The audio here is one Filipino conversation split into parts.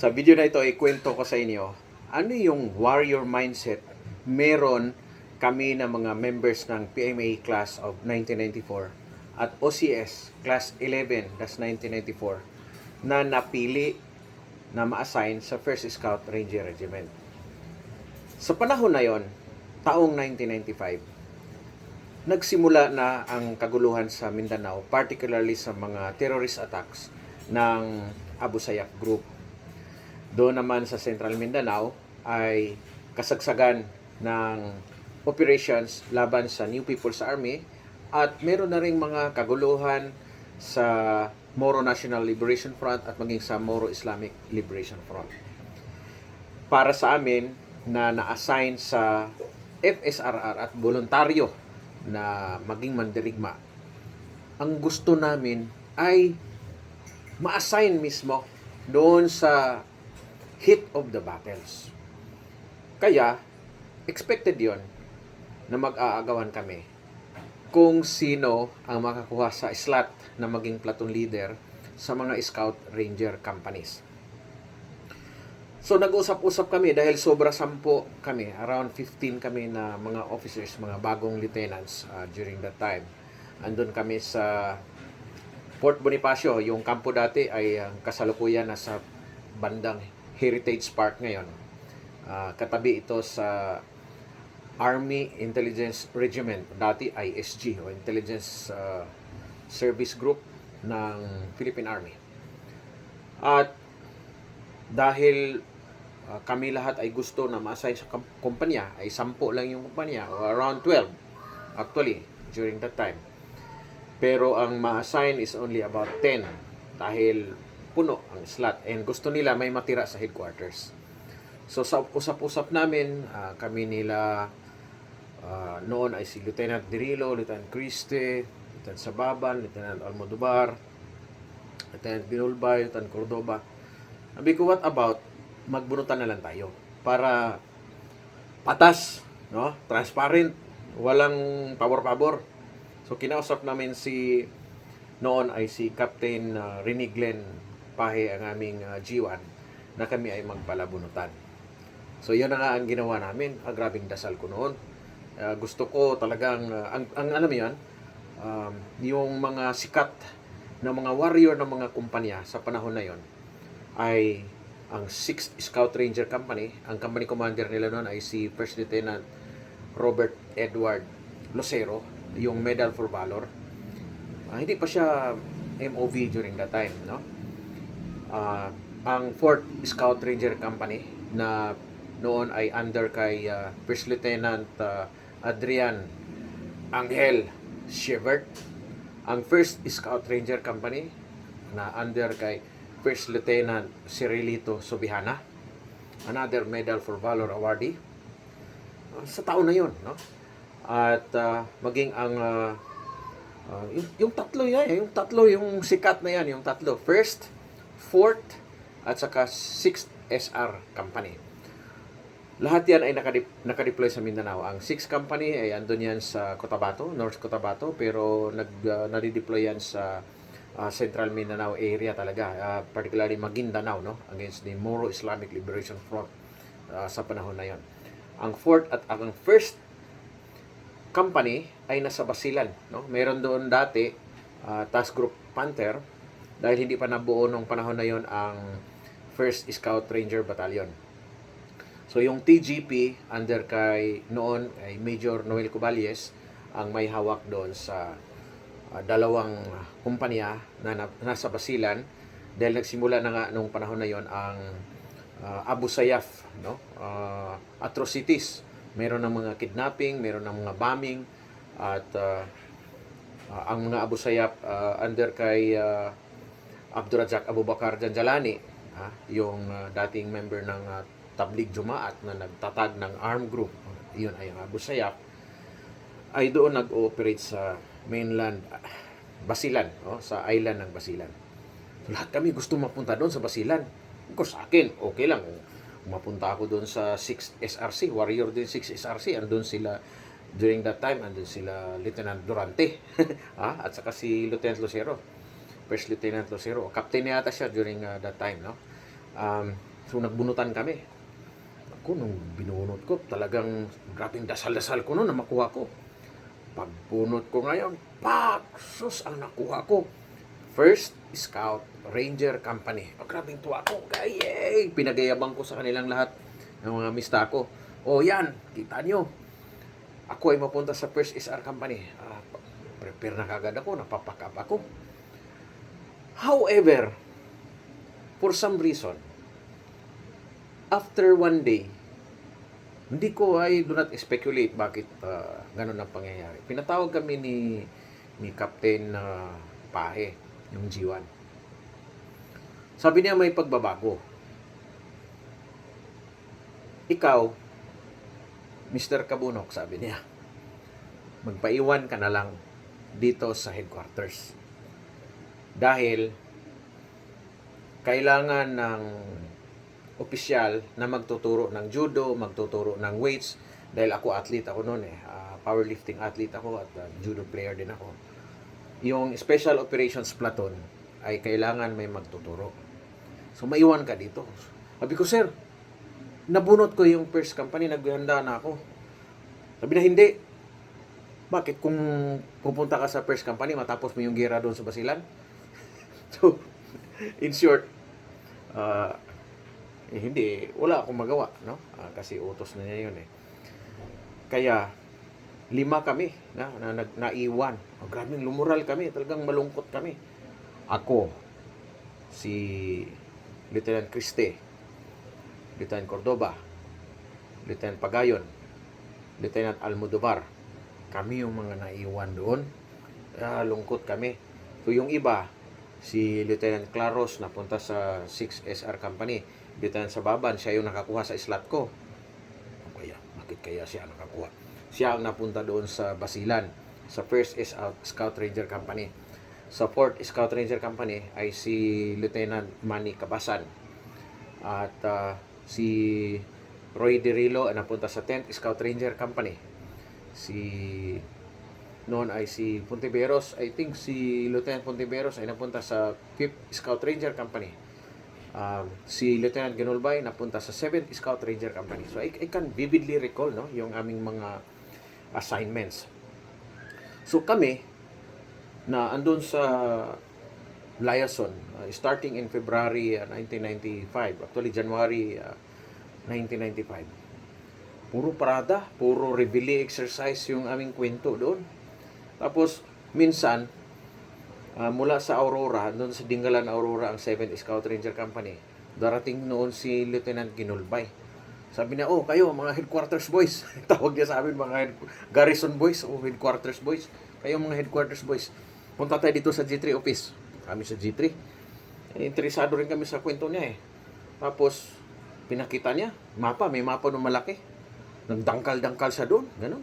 Sa video na ito, ikwento ko sa inyo, ano yung warrior mindset meron kami na mga members ng PMA class of 1994 at OCS class 11 that's 1994 na napili na ma-assign sa 1st Scout Ranger Regiment. Sa panahon na yon, taong 1995, nagsimula na ang kaguluhan sa Mindanao, particularly sa mga terrorist attacks ng Abu Sayyaf Group. Doon naman sa Central Mindanao ay kasagsagan ng operations laban sa New People's Army at meron na ring mga kaguluhan sa Moro National Liberation Front at maging sa Moro Islamic Liberation Front. Para sa amin na na-assign sa FSRR at voluntaryo na maging mandirigma, ang gusto namin ay ma-assign mismo doon sa heat of the battles. Kaya, expected yon na mag-aagawan kami kung sino ang makakuha sa slot na maging platoon leader sa mga scout ranger companies. So nag-usap-usap kami dahil sobra sampo kami, around 15 kami na mga officers, mga bagong lieutenants uh, during that time. Andun kami sa Port Bonifacio, yung kampo dati ay ang kasalukuyan na sa bandang Heritage Park ngayon. Ah, katabi ito sa Army Intelligence Regiment, dati ISG o Intelligence ah, Service Group ng Philippine Army. At dahil ah, kami lahat ay gusto na ma-assign sa kumpanya, ay 10 lang yung kumpanya, o around 12 actually during that time. Pero ang ma-assign is only about 10 dahil puno ang slot and gusto nila may matira sa headquarters. So sa usap-usap namin, ah, kami nila ah, noon ay si Lieutenant Dirilo, Lieutenant Criste, Lieutenant Sababan, Lieutenant Almodovar, Lieutenant Binulbay, Lieutenant Cordoba. Sabi ko, what about magbunutan na lang tayo para patas, no? Transparent, walang pabor-pabor. So kinausap namin si noon ay si Captain uh, Rene Glenn Pahe ang aming uh, G1 na kami ay magpalabunutan. So yun na nga ang ginawa namin. Ah, grabing dasal ko noon. Ah, gusto ko talagang, ah, ang, ang alam yan, um, yung mga sikat na mga warrior ng mga kumpanya sa panahon na yon ay ang 6th Scout Ranger Company. Ang company commander nila noon ay si First Lieutenant Robert Edward Lucero, yung Medal for Valor. Ah, hindi pa siya MOV during that time, no? Ah, ang 4th Scout Ranger Company na noon ay under kay ah, First Lieutenant ah, Adrian Angel Shevert. Ang 1st Scout Ranger Company na under kay First Lieutenant Cirilito Subihana. Another Medal for Valor awardee. Ah, sa taon na yon, no? At ah, maging ang ah, ah, yung, yung tatlo yan, yung tatlo yung sikat na yan, yung tatlo. First, fourth, at saka sixth SR company. Lahat yan ay nakadip, nakadeploy sa Mindanao. Ang 6 company ay andun yan sa Cotabato, North Cotabato, pero nag, uh, nadideploy yan sa ah, Central Mindanao area talaga, ah, particularly Maguindanao, no? against the Moro Islamic Liberation Front ah, sa panahon na yon. Ang fourth at ang first company ay nasa Basilan. No? Meron doon dati ah, Task Group Panther dahil hindi pa nabuo nung panahon na yon ang First Scout Ranger Battalion. So yung TGP under kay noon ay Major Noel Cubalies ang may hawak doon sa ah, dalawang kumpanya na, na nasa Basilan. Dahil nagsimula na nga nung panahon na yon ang ah, Abu Sayyaf no? Ah, atrocities. Meron ng mga kidnapping meron ng mga bombing at ah, ah, ang mga Abu Sayyaf ah, under kay ah, Abdurazak Abubakar Janjalani ah, yung ah, dating member ng ah, Tabligh Jumaat na nagtatag ng armed group. Yun ay ang Abu Sayyaf. Ay doon nag-ooperate sa mainland Basilan oh, sa island ng Basilan. So, lahat kami gusto mapunta doon sa Basilan. Of course akin okay lang. Mapunta ako doon sa 6 SRC Warrior din 6 SRC andun sila during that time andun sila Lieutenant Durante ah, at saka si Lieutenant Lucero First Lieutenant Lucero captain yata siya during uh, that time no um, So nagbunutan kami. Ako, nung binunot ko, talagang grabing dasal-dasal ko noon na makuha ko. Pagbunot ko ngayon, pak! Sus, ang nakuha ko. First Scout Ranger Company. Oh, grabing tuwa ko. Yay! Pinagayabang ko sa kanilang lahat ng mga mista ko. O yan, kita nyo. Ako ay mapunta sa First SR Company. Ah, prepare na kagad ako, napapakap ako. However, for some reason, after one day, hindi ko ay do not speculate bakit uh, ganun ang pangyayari. Pinatawag kami ni ni Captain uh, Pahe, yung G1. Sabi niya may pagbabago. Ikaw, Mr. Kabunok, sabi niya, magpaiwan ka na lang dito sa headquarters. Dahil kailangan ng opisyal na magtuturo ng judo, magtuturo ng weights dahil ako athlete ako noon eh. Ah, powerlifting athlete ako at ah, judo player din ako. Yung special operations platoon ay kailangan may magtuturo. So maiwan ka dito. Sabi ko, sir, nabunot ko yung first company, naghanda na ako. Sabi na hindi. Bakit kung pupunta ka sa first company, matapos mo yung gira doon sa Basilan? So, in short, ah, eh, hindi, wala akong magawa, no? Ah, kasi utos na niya yun eh. Kaya, lima kami na, na, na naiwan. Oh, grabing lumural kami, talagang malungkot kami. Ako, si Lieutenant Criste, Lieutenant Cordoba, Lieutenant Pagayon, Lieutenant Almodovar. Kami yung mga naiwan doon. Ah, lungkot kami. So yung iba, si Lieutenant Claros napunta sa 6SR Company. Lieutenant Sababan, siya yung nakakuha sa slot ko. Ano kaya? Bakit kaya siya nakakuha? Siya ang napunta doon sa Basilan, sa 1st Scout Ranger Company. Sa 4th Scout Ranger Company ay si Lieutenant Manny Cabasan. At ah, si Roy Derillo ay napunta sa 10th Scout Ranger Company. Si noon ay si Pontiveros, I think si Lieutenant Pontiveros ay napunta sa 5th Scout Ranger Company. Um, si Lieutenant Ganulbay napunta sa 7th Scout Ranger Company. So I, I can vividly recall no yung aming mga assignments. So kami na andun sa Liason uh, starting in February uh, 1995, actually January uh, 1995. Puro parada, puro reveille exercise yung aming kwento doon. Tapos minsan uh, mula sa Aurora, doon sa Dingalan Aurora ang 7th Scout Ranger Company. Darating noon si Lieutenant Ginulbay. Sabi niya, oh, kayo, mga headquarters boys. Tawag niya sa amin, mga head, garrison boys o headquarters boys. Kayo, mga headquarters boys. Punta tayo dito sa G3 office. Kami sa G3. Eh, interesado rin kami sa kwento niya eh. Tapos, pinakita niya, mapa, may mapa ng malaki. Nagdangkal-dangkal siya doon. Ganun.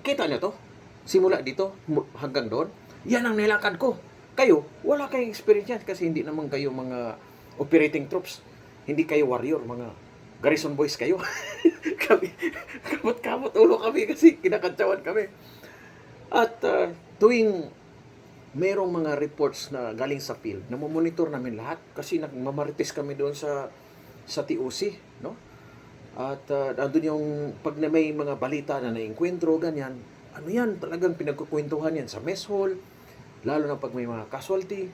Kita niya to. Simula dito hanggang doon. Yan ang nilakad ko. Kayo, wala kayong experience yan kasi hindi naman kayo mga operating troops. Hindi kayo warrior, mga garrison boys kayo. kami, kamot-kamot ulo kami kasi kinakantsawan kami. At uh, tuwing merong mga reports na galing sa field, na monitor namin lahat kasi nagmamarites kami doon sa sa TOC, no? At uh, andun yung pag na may mga balita na nainkwentro, ganyan, ano yan, talagang pinagkukwentuhan yan sa mess hall, lalo na pag may mga casualty.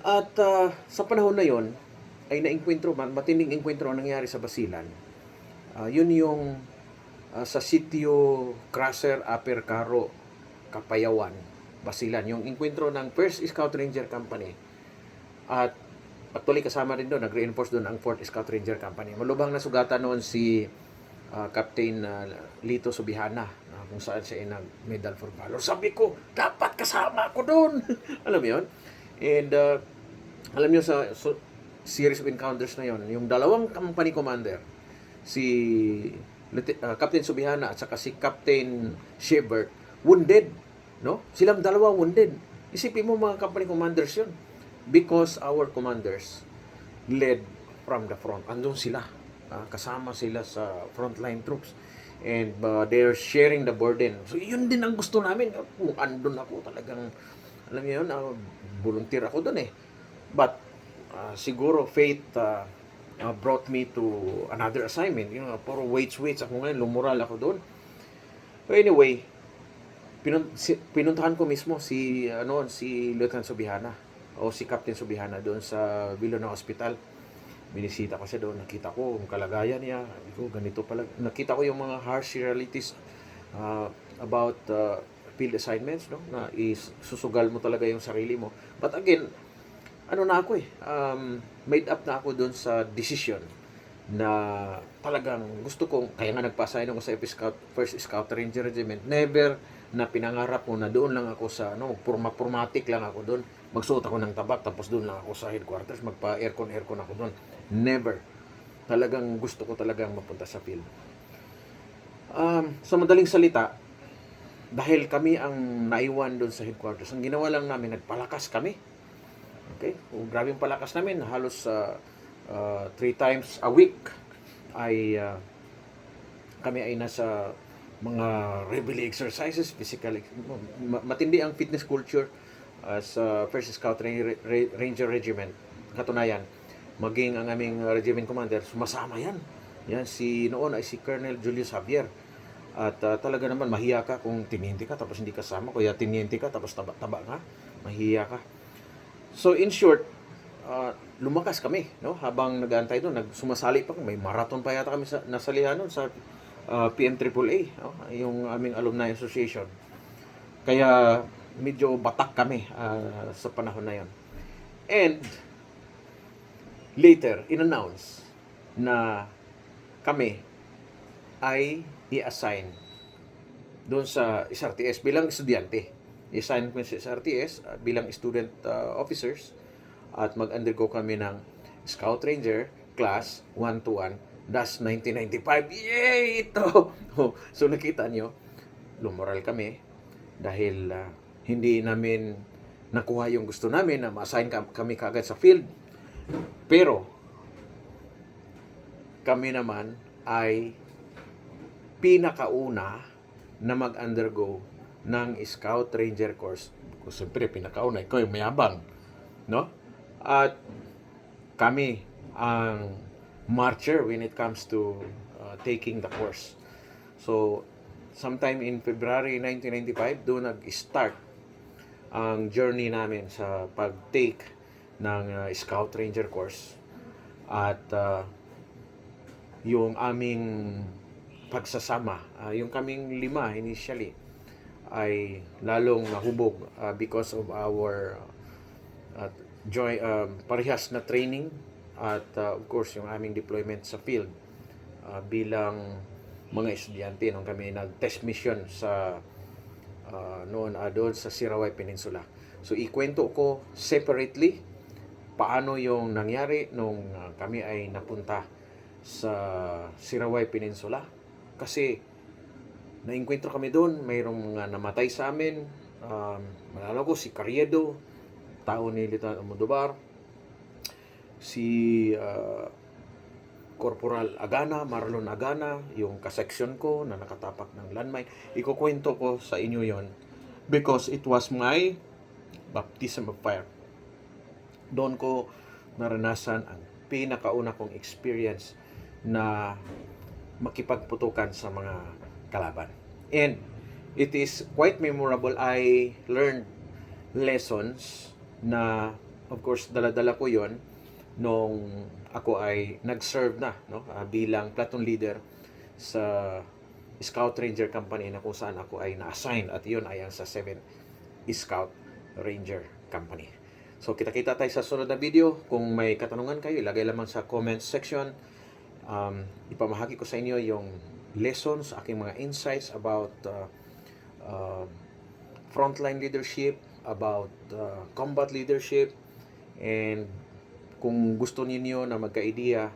At uh, sa panahon na yon ay nainkwentro man, matinding inkwentro ang nangyari sa Basilan. Ah, yun yung ah, sa sitio Crusher Upper Caro, Kapayawan, Basilan. Yung inkwentro ng First Scout Ranger Company. At actually kasama rin doon, nag-reinforce doon ang 4th Scout Ranger Company. Malubhang nasugatan noon si ah, Captain ah, Lito Subihana kung saan siya ay nag-medal for valor. Sabi ko, dapat kasama ako doon. Alam mo yun? And ah, alam niyo sa so, series of encounters na yon, yung dalawang company commander, si ah, Captain Subihana at saka si Captain Shebert, wounded. No? Silang dalawa wounded. Isipin mo mga company commanders yun. Because our commanders led from the front. Andun sila. Ah, kasama sila sa frontline troops. And uh, they're sharing the burden. So yun din ang gusto namin. Kung andun ako talagang, alam niyo yun, ah, volunteer ako dun eh. But uh, siguro fate uh, uh, brought me to another assignment. You know, puro weights, weights. Ako ngayon, lumural ako doon. So anyway, pinun- si- pinuntahan ko mismo si ano si Lieutenant Subihana o si Captain Subihana doon sa Vilona Hospital. Binisita ko siya doon, nakita ko ang kalagayan niya. Sabi ko, ganito pala. Nakita ko yung mga harsh realities uh, about uh, field assignments, no? Na is susugal mo talaga yung sarili mo. But again, ano na ako eh, um, made up na ako doon sa decision na talagang gusto kong, kaya nga nagpa-assign ako sa Scout, First Scout Ranger Regiment, never na pinangarap ko na doon lang ako sa, ano, purma-purmatic lang ako doon. Magsuot ako ng tabak, tapos doon lang ako sa headquarters, magpa-aircon-aircon ako doon. Never. Talagang gusto ko talagang mapunta sa field. Um, sa madaling salita, dahil kami ang naiwan doon sa headquarters, ang ginawa lang namin, nagpalakas kami. Okay? O, grabe yung palakas namin. Halos uh, uh, three times a week ay uh, kami ay nasa mga rebellion exercises, physical, ma- matindi ang fitness culture uh, First Scout Ra- Ra- Ranger Regiment. Katunayan, maging ang aming uh, regiment commander, sumasama yan. Yan, si noon ay si Colonel Julius Javier. At uh, talaga naman, mahiya ka kung tiniente ka tapos hindi kasama. Kaya tiniente ka tapos taba-taba nga, mahiya ka. So in short, uh, lumakas kami, no? Habang nag-aantay doon, nagsumasali pa. May marathon pa yata kami sa nasalihan doon sa uh, PMAAA, no? Yung aming alumni association. Kaya medyo batak kami uh, sa panahon na yon. And later, in-announce na kami ay i-assign doon sa SRTS bilang estudyante. I-assign ko sa SRTS uh, bilang student uh, officers at mag-undergo kami ng Scout Ranger class 1 to 1 das 1995 yay! Ito! So nakita nyo lumoral kami dahil uh, hindi namin nakuha yung gusto namin na ma-assign ka- kami kagad sa field pero kami naman ay pinakauna na mag-undergo ng Scout Ranger course. Kung siyempre, pinakauna, ikaw yung mayabang. No? At kami ang marcher when it comes to uh, taking the course. So, sometime in February 1995, doon nag-start ang journey namin sa pag-take ng uh, Scout Ranger course. At uh, yung aming pagsasama, uh, yung kaming lima initially, ay lalong nahubog uh, because of our uh, joy, um, parehas na training at uh, of course yung aming deployment sa field uh, bilang mga estudyante nung kami nag-test mission sa uh, noon uh, doon sa Sirawai Peninsula. So ikwento ko separately paano yung nangyari nung uh, kami ay napunta sa Sirawai Peninsula kasi nainkwentro kami doon, mayroong mga namatay sa amin. Um, malala ko si Carriedo, tao ni Lieutenant Almodovar, si uh, Corporal Agana, Marlon Agana, yung kaseksyon ko na nakatapak ng landmine. Ikukwento ko sa inyo yon because it was my baptism of fire. Doon ko naranasan ang pinakauna kong experience na makipagputukan sa mga kalaban. And it is quite memorable. I learned lessons na of course dala-dala ko yon nung ako ay nag-serve na no ah, bilang platoon leader sa Scout Ranger Company na kung saan ako ay na-assign at yun ay ang sa 7 Scout Ranger Company. So kita-kita tayo sa sunod na video. Kung may katanungan kayo, ilagay lamang sa comment section. Um, ipamahagi ko sa inyo yung lessons, aking mga insights about uh, uh, frontline leadership, about uh, combat leadership, and kung gusto ninyo na magka-idea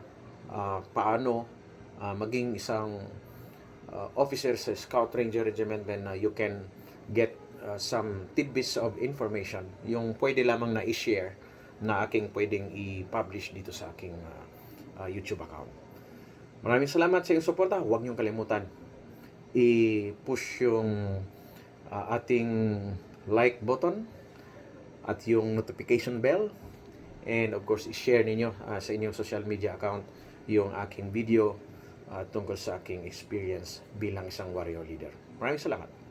uh, paano uh, maging isang uh, officer sa Scout Ranger Regiment, then uh, you can get uh, some tidbits of information, yung pwede lamang na i-share na aking pwedeng i-publish dito sa aking uh, uh, YouTube account. Maraming salamat sa iyong suporta. Huwag niyong kalimutan i-push yung uh, ating like button at yung notification bell And of course, i-share ninyo ah, sa inyong social media account yung aking video ah, tungkol sa aking experience bilang isang warrior leader. Maraming salamat.